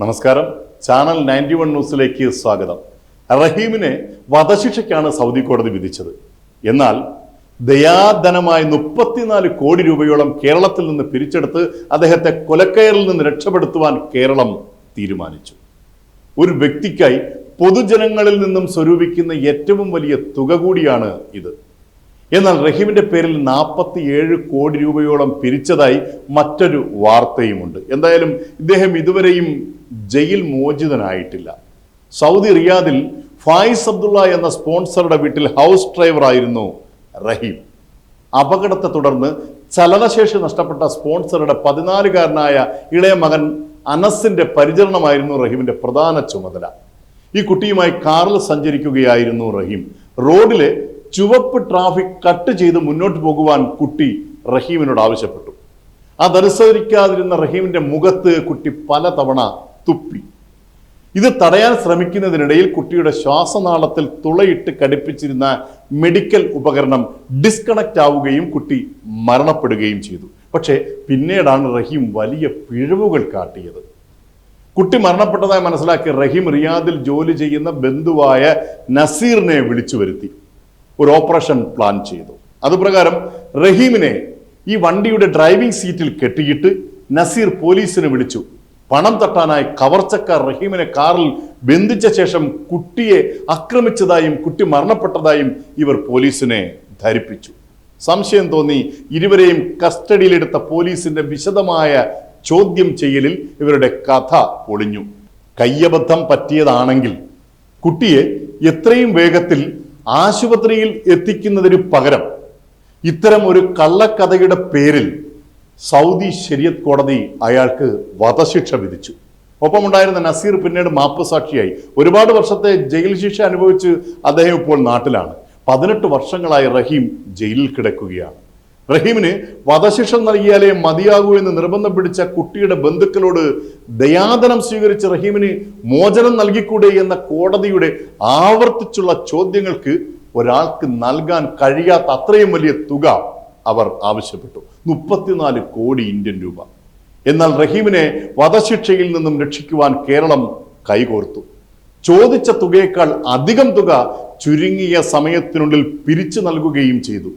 നമസ്കാരം. Channel ninety one ന്യൂസിലേക്ക് സ്വാഗതം. റഹീമിനെ വധശിക്ഷയ്ക്കാണ് സൗദി കോടതി വിധിച്ചത്. എന്നാൽ ദയാധനമായി മുപ്പത്തിനാല് കോടി രൂപയോളം കേരളത്തിൽ നിന്ന് പിരിച്ചെടുത്ത് അദ്ദേഹത്തെ കൊലക്കയറിൽ നിന്ന് രക്ഷപ്പെടുത്തുവാൻ കേരളം തീരുമാനിച്ചു. ഒരു വ്യക്തിക്കായി പൊതുജനങ്ങളിൽ നിന്നും സ്വരൂപിക്കുന്ന ഏറ്റവും വലിയ തുക കൂടിയാണ് ഇത്. എന്നാൽ റഹീമിന്റെ പേരിൽ നാൽപ്പത്തി ഏഴ് കോടി രൂപയോളം പിരിച്ചതായി മറ്റൊരു വാർത്തയുമുണ്ട്. എന്തായാലും ഇദ്ദേഹം ഇതുവരെയും ജയിൽ മോചിതനായിട്ടില്ല. സൗദി റിയാദിൽ ഫായിസ് അബ്ദുള്ള എന്ന സ്പോൺസറുടെ വീട്ടിൽ ഹൗസ് ഡ്രൈവറായിരുന്നു റഹീം. അപകടത്തെ തുടർന്ന് ചലനശേഷി നഷ്ടപ്പെട്ട സ്പോൺസറുടെ പതിനാലുകാരനായ ഇളയ മകൻ അനസിന്റെ പരിചരണമായിരുന്നു റഹീമിന്റെ പ്രധാന ചുമതല. ഈ കുട്ടിയുമായി കാറിൽ സഞ്ചരിക്കുകയായിരുന്നു റഹീം. റോഡിലെ ചുവപ്പ് ട്രാഫിക് കട്ട് ചെയ്ത് മുന്നോട്ട് പോകുവാൻ കുട്ടി റഹീമിനോട് ആവശ്യപ്പെട്ടു. അതനുസരിക്കാതിരുന്ന റഹീമിന്റെ മുഖത്ത് കുട്ടി പലതവണ തുപ്പി. ഇത് തടയാൻ ശ്രമിക്കുന്നതിനിടയിൽ കുട്ടിയുടെ ശ്വാസനാളത്തിൽ തുളയിട്ട് കടിപ്പിച്ചിരുന്ന മെഡിക്കൽ ഉപകരണം ഡിസ്കണക്റ്റ് ആവുകയും കുട്ടി മരണപ്പെടുകയും ചെയ്തു. പക്ഷേ പിന്നീടാണ് റഹീം വലിയ പിഴവുകൾ കാട്ടിയത്. കുട്ടി മരണപ്പെട്ടതായി മനസ്സിലാക്കി റഹീം റിയാദിൽ ജോലി ചെയ്യുന്ന ബന്ധുവായ നസീറിനെ വിളിച്ചു വരുത്തി. ഒരു ഓപ്പറേഷൻ പ്ലാൻ ചെയ്തു. അതുപ്രകാരം റഹീമിനെ ഈ വണ്ടിയുടെ ഡ്രൈവിംഗ് സീറ്റിൽ കെട്ടിയിട്ട് നസീർ പോലീസിനെ വിളിച്ചു. പണം തട്ടാനായി കവർച്ചക്കാർ റഹീമിനെ കാറിൽ ബന്ധിച്ച ശേഷം കുട്ടിയെ ആക്രമിച്ചതായും കുട്ടി മരണപ്പെട്ടതായും ഇവർ പോലീസിനെ ധരിപ്പിച്ചു. സംശയം തോന്നി ഇരുവരെയും കസ്റ്റഡിയിലെടുത്ത പോലീസിന്റെ വിശദമായ ചോദ്യം ചെയ്യലിൽ ഇവരുടെ കഥ പൊളിഞ്ഞു. കയ്യബദ്ധം പറ്റിയതാണെങ്കിൽ കുട്ടിയെ എത്രയും വേഗത്തിൽ ആശുപത്രിയിൽ എത്തിക്കുന്നതിന് പകരം ഇത്തരം ഒരു കള്ളക്കഥയുടെ പേരിൽ സൗദി ശരിയത് കോടതി അയാൾക്ക് വധശിക്ഷ വിധിച്ചു. ഒപ്പമുണ്ടായിരുന്ന നസീർ പിന്നീട് മാപ്പ് സാക്ഷിയായി ഒരുപാട് വർഷത്തെ ജയിൽ ശിക്ഷ അനുഭവിച്ച് അദ്ദേഹം ഇപ്പോൾ നാട്ടിലാണ്. പതിനെട്ട് വർഷങ്ങളായി റഹീം ജയിലിൽ കിടക്കുകയാണ്. റഹീമിന് വധശിക്ഷ നൽകിയാലേ മതിയാകൂ എന്ന് നിർബന്ധം പിടിച്ച കുട്ടിയുടെ ബന്ധുക്കളോട് ദയാദനം സ്വീകരിച്ച് റഹീമിന് മോചനം നൽകിക്കൂടെ എന്ന കോടതിയുടെ ആവർത്തിച്ചുള്ള ചോദ്യങ്ങൾക്ക് ഒരാൾക്ക് നൽകാൻ കഴിയാത്ത അത്രയും വലിയ തുക അവർ ആവശ്യപ്പെട്ടു. മുപ്പത്തിനാല് കോടി ഇന്ത്യൻ രൂപ. എന്നാൽ റഹീമിനെ വധശിക്ഷയിൽ നിന്നും രക്ഷിക്കുവാൻ കേരളം കൈകോർത്തു. ചോദിച്ച തുകയേക്കാൾ അധികം തുക ചുരുങ്ങിയ സമയത്തിനുള്ളിൽ പിരിച്ചു നൽകുകയും ചെയ്തു.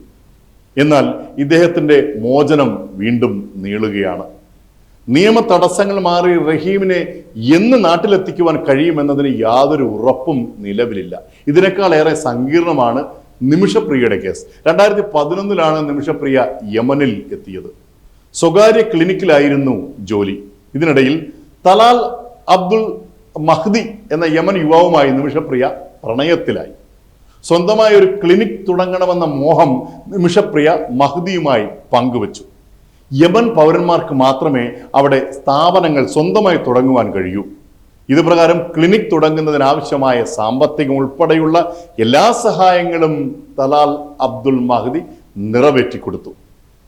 എന്നാൽ ഇദ്ദേഹത്തിന്റെ മോചനം വീണ്ടും നീളുകയാണ്. നിയമ തടസ്സങ്ങൾ മാറി റഹീമിനെ എന്ന് നാട്ടിലെത്തിക്കുവാൻ കഴിയുമെന്നതിന് യാതൊരു ഉറപ്പും നിലവിലില്ല. ഇതിനേക്കാൾ ഏറെ സങ്കീർണമാണ് നിമിഷപ്രിയയുടെ കേസ്. രണ്ടായിരത്തി പതിനൊന്നിലാണ് നിമിഷപ്രിയ യമനിൽ എത്തിയത്. സ്വകാര്യ ക്ലിനിക്കിലായിരുന്നു ജോലി. ഇതിനിടയിൽ തലാൽ അബ്ദുൾ മഹ്ദി എന്ന യമൻ യുവാവുമായി നിമിഷപ്രിയ പ്രണയത്തിലായി. സ്വന്തമായ ഒരു ക്ലിനിക് തുടങ്ങണമെന്ന മോഹം നിമിഷപ്രിയ മഹ്ദിയുമായി പങ്കുവച്ചു. യമൻ പൗരന്മാർക്ക് മാത്രമേ അവിടെ സ്ഥാപനങ്ങൾ സ്വന്തമായി തുടങ്ങുവാൻ കഴിയൂ. ഇതുപ്രകാരം ക്ലിനിക് തുടങ്ങുന്നതിനാവശ്യമായ സാമ്പത്തികം ഉൾപ്പെടെയുള്ള എല്ലാ സഹായങ്ങളും തലാൽ അബ്ദുൽ മഹദി നിറവേറ്റിക്കൊടുത്തു.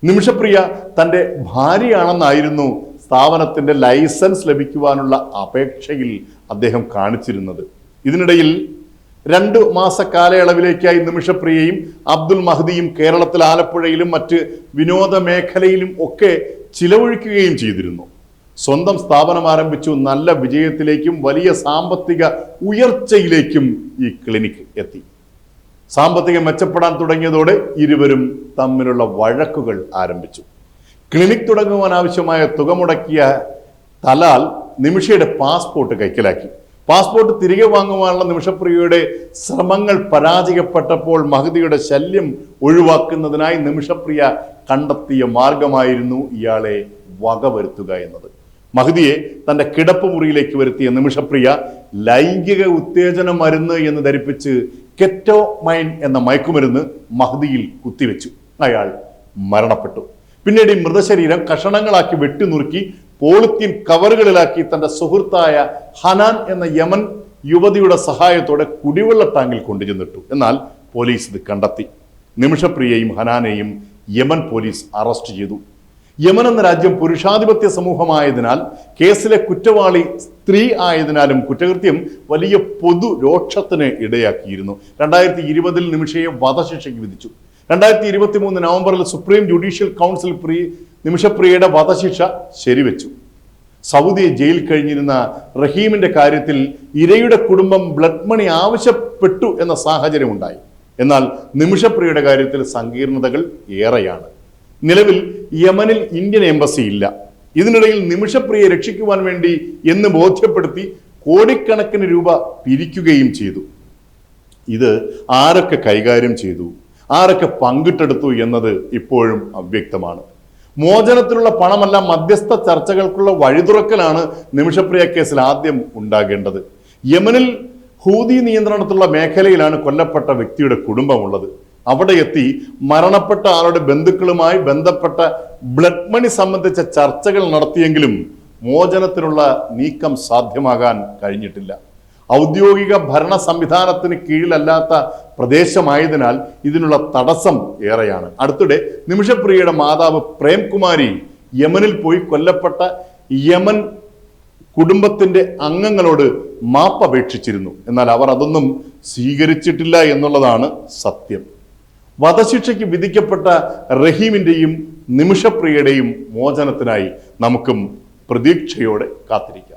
നിമിഷപ്രിയ തന്റെ ഭാര്യയാണെന്നായിരുന്നു സ്ഥാപനത്തിന്റെ ലൈസൻസ് ലഭിക്കുവാനുള്ള അപേക്ഷയിൽ അദ്ദേഹം കാണിച്ചിരുന്നത്. ഇതിനിടയിൽ രണ്ട് മാസ കാലയളവിലേക്കായി നിമിഷപ്രിയയും അബ്ദുൽ മഹദിയും കേരളത്തിൽ ആലപ്പുഴയിലും മറ്റ് വിനോദ മേഖലയിലും ഒക്കെ ചിലവഴിക്കുകയും ചെയ്തിരുന്നു. സ്വന്തം സ്ഥാപനം ആരംഭിച്ചു നല്ല വിജയത്തിലേക്കും വലിയ സാമ്പത്തിക ഉയർച്ചയിലേക്കും ഈ ക്ലിനിക് എത്തി. സാമ്പത്തികം മെച്ചപ്പെടാൻ തുടങ്ങിയതോടെ ഇരുവരും തമ്മിലുള്ള വഴക്കുകൾ ആരംഭിച്ചു. ക്ലിനിക് തുടങ്ങുവാൻ ആവശ്യമായ തുക മുടക്കിയ തലാൽ നിമിഷയുടെ പാസ്പോർട്ട് കൈക്കലാക്കി. പാസ്പോർട്ട് തിരികെ വാങ്ങുവാനുള്ള നിമിഷപ്രിയയുടെ ശ്രമങ്ങൾ പരാജയപ്പെട്ടപ്പോൾ മഹദിയുടെ ശല്യം ഒഴിവാക്കുന്നതിനായി നിമിഷപ്രിയ കണ്ടെത്തിയ മാർഗമായിരുന്നു ഇയാളെ വകവരുത്തുക എന്നത്. മഹദിയെ തന്റെ കിടപ്പ് മുറിയിലേക്ക് വരുത്തിയ നിമിഷപ്രിയ ലൈംഗിക ഉത്തേജന മരുന്ന് എന്ന് ധരിപ്പിച്ച് കെറ്റോമൈൻ എന്ന മയക്കുമരുന്ന് മഹദിയിൽ കുത്തിവെച്ചു. അയാൾ മരണപ്പെട്ടു. പിന്നീട് ഈ മൃതശരീരം കഷണങ്ങളാക്കി വെട്ടിനുറുക്കി പോളിത്തീൻ കവറുകളിലാക്കി തന്റെ സുഹൃത്തായ ഹനാൻ എന്ന യമൻ യുവതിയുടെ സഹായത്തോടെ കുടിവെള്ള ടാങ്കിൽ കൊണ്ടുചെന്നിട്ടു. എന്നാൽ പോലീസ് ഇത് കണ്ടെത്തി. നിമിഷപ്രിയയും ഹനാനെയും യമൻ പോലീസ് അറസ്റ്റ് ചെയ്തു. യമൻ എന്ന രാജ്യം പുരുഷാധിപത്യ സമൂഹമായതിനാൽ കേസിലെ കുറ്റവാളി സ്ത്രീ ആയതിനാലും കുറ്റകൃത്യം വലിയ പൊതു രോക്ഷത്തിന് ഇടയാക്കിയിരുന്നു. രണ്ടായിരത്തി ഇരുപതിൽ നിമിഷയെ വധശിക്ഷയ്ക്ക് വിധിച്ചു. രണ്ടായിരത്തി ഇരുപത്തി മൂന്ന് നവംബറിൽ സുപ്രീം ജുഡീഷ്യൽ കൗൺസിൽ പ്രി നിമിഷപ്രിയയുടെ വധശിക്ഷ ശരിവെച്ചു. സൗദി ജയിൽ കഴിഞ്ഞിരുന്ന റഹീമിന്റെ കാര്യത്തിൽ ഇരയുടെ കുടുംബം ബ്ലഡ് മണി ആവശ്യപ്പെട്ടു എന്ന സാഹചര്യം ഉണ്ടായി എന്നാൽ നിമിഷപ്രിയയുടെ കാര്യത്തിൽ സങ്കീർണതകൾ ഏറെയാണ്. നിലവിൽ യമനിൽ ഇന്ത്യൻ എംബസി ഇല്ല. ഇതിനിടയിൽ നിമിഷപ്രിയെ രക്ഷിക്കുവാൻ വേണ്ടി എന്ന് ബോധ്യപ്പെടുത്തി കോടിക്കണക്കിന് രൂപ പിരിക്കുകയും ചെയ്തു. ഇത് ആരൊക്കെ കൈകാര്യം ചെയ്തു? ആരൊക്കെ പങ്കിട്ടെടുത്തു എന്നത് ഇപ്പോഴും അവ്യക്തമാണ്. മോചനത്തിലുള്ള പണമല്ല മധ്യസ്ഥ ചർച്ചകൾക്കുള്ള വഴിതുറക്കലാണ് നിമിഷപ്രിയ കേസിൽ ആദ്യം ഉണ്ടാകേണ്ടത്. യമനിൽ ഹൂതി നിയന്ത്രണത്തിലുള്ള മേഖലയിലാണ് കൊല്ലപ്പെട്ട വ്യക്തിയുടെ കുടുംബമുള്ളത്. അവിടെ എത്തി മരണപ്പെട്ട ആളുടെ ബന്ധുക്കളുമായി ബന്ധപ്പെട്ട ബ്ലഡ് മണി സംബന്ധിച്ച ചർച്ചകൾ നടത്തിയെങ്കിലും മോചനത്തിനുള്ള നീക്കം സാധ്യമാകാൻ കഴിഞ്ഞിട്ടില്ല. ഔദ്യോഗിക ഭരണ സംവിധാനത്തിന് കീഴിലല്ലാത്ത പ്രദേശമായതിനാൽ ഇതിനുള്ള തടസ്സം ഏറെയാണ്. അടുത്തിടെ നിമിഷപ്രിയയുടെ മാതാവ് പ്രേംകുമാരി യമനിൽ പോയി കൊല്ലപ്പെട്ട യമൻ കുടുംബത്തിന്റെ അംഗങ്ങളോട് മാപ്പ് മാപ്പപേക്ഷിച്ചിരുന്നു. എന്നാൽ അവർ അതൊന്നും സ്വീകരിച്ചിട്ടില്ല എന്നുള്ളതാണ് സത്യം. വധശിക്ഷയ്ക്ക് വിധിക്കപ്പെട്ട റഹീമിന്റെയും നിമിഷപ്രിയയുടെയും മോചനത്തിനായി നമുക്കും പ്രതീക്ഷയോടെ കാത്തിരിക്കാം.